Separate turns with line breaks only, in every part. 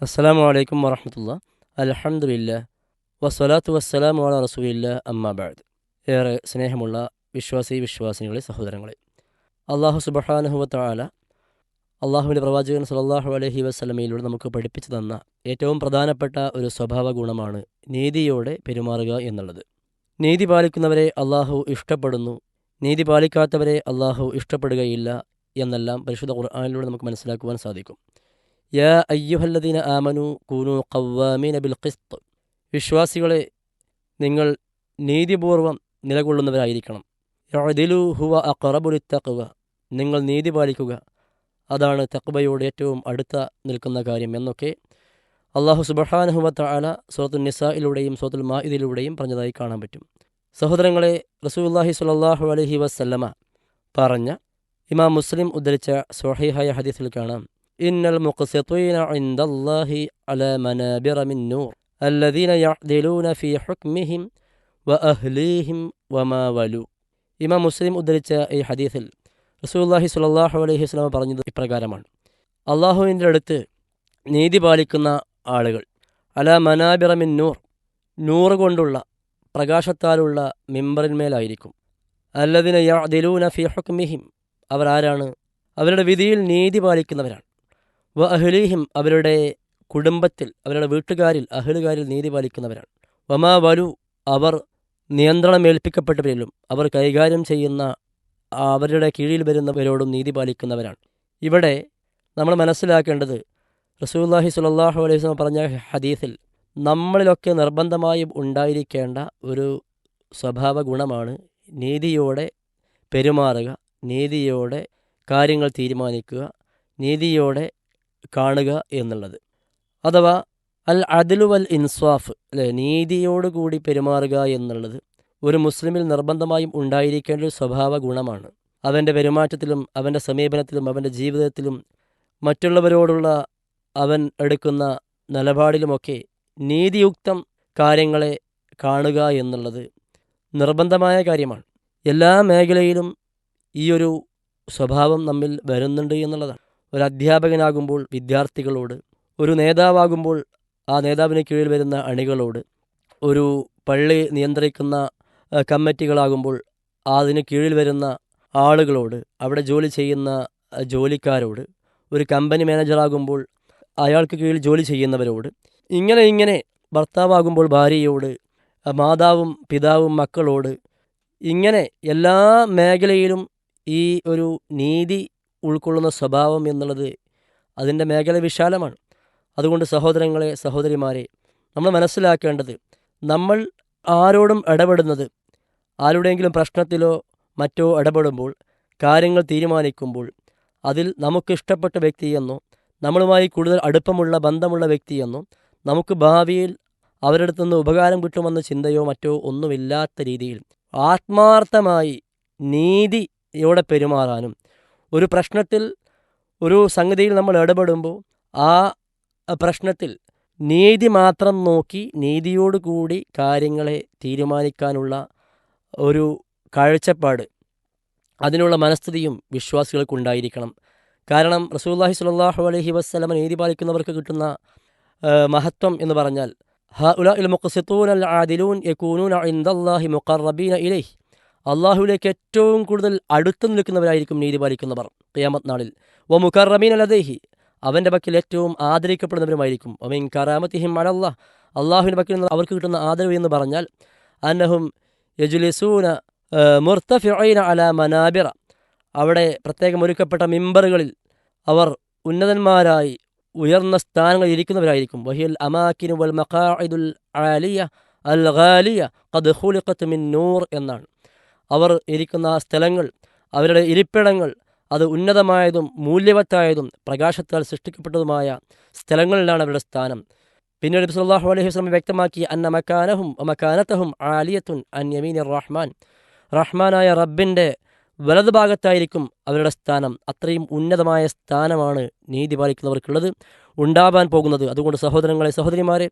അസ്സലാമു അലൈക്കും വറഹമത്തുള്ള. അലഹമുല്ല വസ്വലാത്തു വസ്സലാമു അല റസൂലില്ല. അമ്മാബാദ് ഏറെ സ്നേഹമുള്ള വിശ്വാസി വിശ്വാസിനികളെ സഹോദരങ്ങളെ. അള്ളാഹു സുബഹാനുഹുവത്താല അള്ളാഹുവിന്റെ പ്രവാചകൻ സലാഹു അലഹി വസ്ലമയിലൂടെ നമുക്ക് പഠിപ്പിച്ചു തന്ന ഏറ്റവും പ്രധാനപ്പെട്ട ഒരു സ്വഭാവ ഗുണമാണ് നീതിയോടെ പെരുമാറുക എന്നുള്ളത്. നീതി പാലിക്കുന്നവരെ അള്ളാഹു ഇഷ്ടപ്പെടുന്നു. നീതി പാലിക്കാത്തവരെ അള്ളാഹു ഇഷ്ടപ്പെടുകയില്ല എന്നെല്ലാം പരിശുദ്ധ ഖുർആാനിലൂടെ നമുക്ക് മനസ്സിലാക്കുവാൻ സാധിക്കും. യാ അയ്യുഹല്ലദീന ആമനു കൂനു കവ്വാമീന ബിൽ ഖിസ്ത് വിശ്വാസികളെ നിങ്ങൾ നീതിപൂർവം നിലകൊള്ളുന്നവരായിരിക്കണം. യഅദിലു ഹുവ അഖറബുലി തഖ്വ നിങ്ങൾ നീതി പാലിക്കുക. അതാണ് തക്ബയോട് ഏറ്റവും അടുത്ത നിൽക്കുന്ന കാര്യം എന്നൊക്കെ അള്ളാഹു സുബഹാനഹുമത്ത തആല സൂറത്തുൽ നിസായിലൂടെയും സൂറത്തുൽ മാഇദിലൂടെയും പറഞ്ഞതായി കാണാൻ പറ്റും. സഹോദരങ്ങളെ റസൂല്ലാഹി സ്വല്ലല്ലാഹു അലൈഹി വസല്ലമ പറഞ്ഞ ഇമാം മുസ്ലിം ഉദ്ധരിച്ച സ്വഹീഹായ ഹദീസിൽ കാണാം. ഇന്നൽ മുഖ്സിത്തീന ഇൻദല്ലാഹി അല മനാബിറ മിൻ നൂർ الذين يعدلون في حكمهم وأهليهم وما ولوا ഇമാം മുസ്ലിം ഉദ്ധരിച്ച ഈ ഹദീസിൽ റസൂല്ലാഹി സ്വല്ലല്ലാഹു അലൈഹി വസല്ലമ പറഞ്ഞത് ഇപ്രകാരമാണ് അള്ളാഹുവിൻ്റെ അടുത്ത് നീതി പാലിക്കുന്ന ആളുകൾ അല മനാബിറ മിൻ നൂർ നൂറ് കൊണ്ടുള്ള പ്രകാശത്താലുള്ള മിമ്പറിന്മേലായിരിക്കും അല്ലദിന യഅദിലൂന ഫി ഹുക്മിഹിം അവരാരാണ് അവരുടെ വിധിയിൽ നീതി പാലിക്കുന്നവരാണ് വ അഹ്ലീഹിം അവരുടെ കുടുംബത്തിൽ അവരുടെ വീട്ടുകാരിൽ അഹ്ലുകാരിൽ നീതി പാലിക്കുന്നവരാണ്. വമാ വലു അവർ നിയന്ത്രണം ഏൽപ്പിക്കപ്പെട്ടവരിലും അവർ കൈകാര്യം ചെയ്യുന്ന അവരുടെ കീഴിൽ വരുന്നവരോടും നീതി പാലിക്കുന്നവരാണ്. ഇവിടെ നമ്മൾ മനസ്സിലാക്കേണ്ടത് റസൂല്ലാഹി സുലല്ലാഹു അലൈഹി വസല്ലം പറഞ്ഞ ഹദീസിൽ നമ്മളിലൊക്കെ നിർബന്ധമായും ഉണ്ടായിരിക്കേണ്ട ഒരു സ്വഭാവ ഗുണമാണ് നീതിയോടെ പെരുമാറുക നീതിയോടെ കാര്യങ്ങൾ തീരുമാനിക്കുക നീതിയോടെ കാണുക എന്നുള്ളത്. അഥവാ അൽ അദിലു വൽ ഇൻസ്വാഫ് അല്ലെ നീതിയോടുകൂടി പെരുമാറുക എന്നുള്ളത് ഒരു മുസ്ലിമിൽ നിർബന്ധമായും ഉണ്ടായിരിക്കേണ്ട ഒരു സ്വഭാവ ഗുണമാണ്. അവന്റെ പെരുമാറ്റത്തിലും അവന്റെ സമീപനത്തിലും അവന്റെ ജീവിതത്തിലും മറ്റുള്ളവരോടുള്ള അവൻ എടുക്കുന്ന നിലപാടിലുമൊക്കെ നീതിയുക്തം കാര്യങ്ങളെ കാണുക എന്നുള്ളത് നിർബന്ധമായ കാര്യമാണ്. എല്ലാ മേഖലയിലും ഈ ഒരു സ്വഭാവം നമ്മിൽ വരുന്നുണ്ട് എന്നുള്ളതാണ്. ഒരു അധ്യാപകനാകുമ്പോൾ വിദ്യാർത്ഥികളോട് ഒരു നേതാവാകുമ്പോൾ ആ നേതാവിന് കീഴിൽ വരുന്ന അണികളോട് ഒരു പള്ളി നിയന്ത്രിക്കുന്ന കമ്മിറ്റികളാകുമ്പോൾ അതിന് കീഴിൽ വരുന്ന ആളുകളോട് അവിടെ ജോലി ചെയ്യുന്ന ജോലിക്കാരോട് ഒരു കമ്പനി മാനേജറാകുമ്പോൾ അയാൾക്ക് കീഴിൽ ജോലി ചെയ്യുന്നവരോട് ഇങ്ങനെ ഇങ്ങനെ ഭർത്താവാകുമ്പോൾ ഭാര്യയോട് മാതാവും പിതാവും മക്കളോട് ഇങ്ങനെ എല്ലാ മേഖലയിലും ഈ ഒരു നീതി ഉൾക്കൊള്ളുന്ന സ്വഭാവം എന്നുള്ളത് അതിന്റെ മേഖല വിശാലമാണ്. അതുകൊണ്ട് സഹോദരങ്ങളെ സഹോദരിമാരെ നമ്മൾ മനസ്സിലാക്കേണ്ടത് നമ്മൾ ആരോടും ഇടപെടുന്നത് ആരുടെയെങ്കിലും പ്രശ്നത്തിലോ മറ്റോ ഇടപെടുമ്പോൾ കാര്യങ്ങൾ തീരുമാനിക്കുമ്പോൾ അതിൽ നമുക്കിഷ്ടപ്പെട്ട വ്യക്തിയെന്നോ നമ്മളുമായി കൂടുതൽ അടുപ്പമുള്ള ബന്ധമുള്ള വ്യക്തിയെന്നോ നമുക്ക് ഭാവിയിൽ അവരുടെ അടുത്ത് നിന്ന് ഉപകാരം കിട്ടുമെന്ന ചിന്തയോ മറ്റോ ഒന്നുമില്ലാത്ത രീതിയിൽ ആത്മാർത്ഥമായി നീതിയോടെ പെരുമാറാനും ഒരു പ്രശ്നത്തിൽ ഒരു സംഗതിയിൽ നമ്മൾ ഇടപെടുമ്പോൾ ആ പ്രശ്നത്തിൽ നീതി മാത്രം നോക്കി നീതിയോടുകൂടി കാര്യങ്ങളെ തീരുമാനിക്കാനുള്ള ഒരു കാഴ്ചപ്പാട് അതിനുള്ള മനസ്ഥിതിയും വിശ്വാസികൾക്കുണ്ടായിരിക്കണം കാരണം റസൂല്ലാഹി സ്വല്ലല്ലാഹു അലഹി വസ്ലമ നീതി പാലിക്കുന്നവർക്ക് കിട്ടുന്ന മഹത്വം എന്ന് പറഞ്ഞാൽ ഹ ഉല ഇൽ മുഖസിത്തൂൻ അൽ ആദിലൂൻ യക്കൂനൂൻ ഇന്ദല്ലാഹി മുഖറബീന ഇലൈഹ്. അള്ളാഹുവിലേക്ക് ഏറ്റവും കൂടുതൽ അടുത്തു നിൽക്കുന്നവരായിരിക്കും നീതി പാലിക്കുന്നവർ ക്യാമത് നാളിൽ വ മുഖറമീൻ അലദേഹി. അവന്റെ പക്കൽ ഏറ്റവും ആദരിക്കപ്പെടുന്നവരുമായിരിക്കും. ഒമിൻ കറാമത്തിഹിം അലല്ല അള്ളാഹുവിന്റെ പക്കൽ നിന്ന് അവർക്ക് കിട്ടുന്ന ആദരവ് എന്ന് പറഞ്ഞാൽ അന്നഹും യജുലിസൂന മുർത്തഫിഅൈന അല മനാബിറ. അവിടെ പ്രത്യേകം ഒരുക്കപ്പെട്ട മിമ്പറുകളിൽ അവർ ഉന്നതന്മാരായി ഉയർന്ന സ്ഥാനങ്ങളിൽ ഇരിക്കുന്നവരായിരിക്കും. വഹിയൽ അമാക്കിനു വൽ മഖാഇദുൽ ആലിയ അൽ ഖാലിയ. ഖദ് ഖുലിഖത്ത് മിൻ നൂർ എന്നാണ്. അവർ ഇരിക്കുന്ന സ്ഥലങ്ങൾ അവരുടെ ഇരിപ്പിടങ്ങൾ അത് ഉന്നതമായതും മൂല്യവത്തായതും പ്രകാശത്താൽ സൃഷ്ടിക്കപ്പെട്ടതുമായ സ്ഥലങ്ങളിലാണ് അവരുടെ സ്ഥാനം. പിന്നീട് ബിസ്ലാഹു അലൈഹി വസ്ലം വ്യക്തമാക്കി അന്ന മക്കാനഹും മക്കാനത്തഹും ആലിയത്തുൻ അന്യമീൻ യമീൻ റഹ്മാൻ. റഹ്മാനായ റബ്ബിന്റെ വലതു ഭാഗത്തായിരിക്കും അവരുടെ സ്ഥാനം. അത്രയും ഉന്നതമായ സ്ഥാനമാണ് നീതി പാലിക്കുന്നവർക്കുള്ളത് ഉണ്ടാവാൻ പോകുന്നത്. അതുകൊണ്ട് സഹോദരങ്ങളെ സഹോദരിമാരെ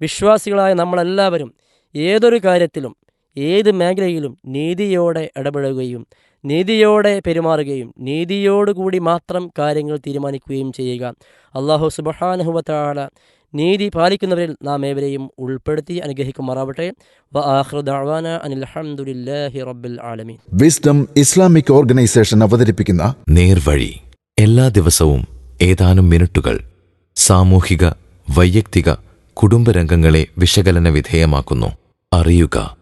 വിശ്വാസികളായ നമ്മളെല്ലാവരും ഏതൊരു കാര്യത്തിലും ഏത് മേഖലയിലും നീതിയോടെ ഇടപെടുകയും നീതിയോടെ പെരുമാറുകയും നീതിയോടുകൂടി മാത്രം കാര്യങ്ങൾ തീരുമാനിക്കുകയും ചെയ്യുക. അള്ളാഹു സുബഹാനുഹുവത്താല നീതി പാലിക്കുന്നവരിൽ നാം ഏവരെയും ഉൾപ്പെടുത്തി അനുഗ്രഹിക്കുമാറാവട്ടെ. വ ആഖിറു ദഅ്വാന അനിൽ ഹംദുലില്ലാഹി റബ്ബിൽ ആലമീൻ.
വിസ്ഡം ഇസ്ലാമിക് ഓർഗനൈസേഷൻ അവതരിപ്പിക്കുന്ന
നേർവഴി. എല്ലാ ദിവസവും ഏതാനും മിനിറ്റുകൾ സാമൂഹിക വൈയക്തിക കുടുംബരംഗങ്ങളെ വിശകലന വിധേയമാക്കുന്നു. അറിയുക.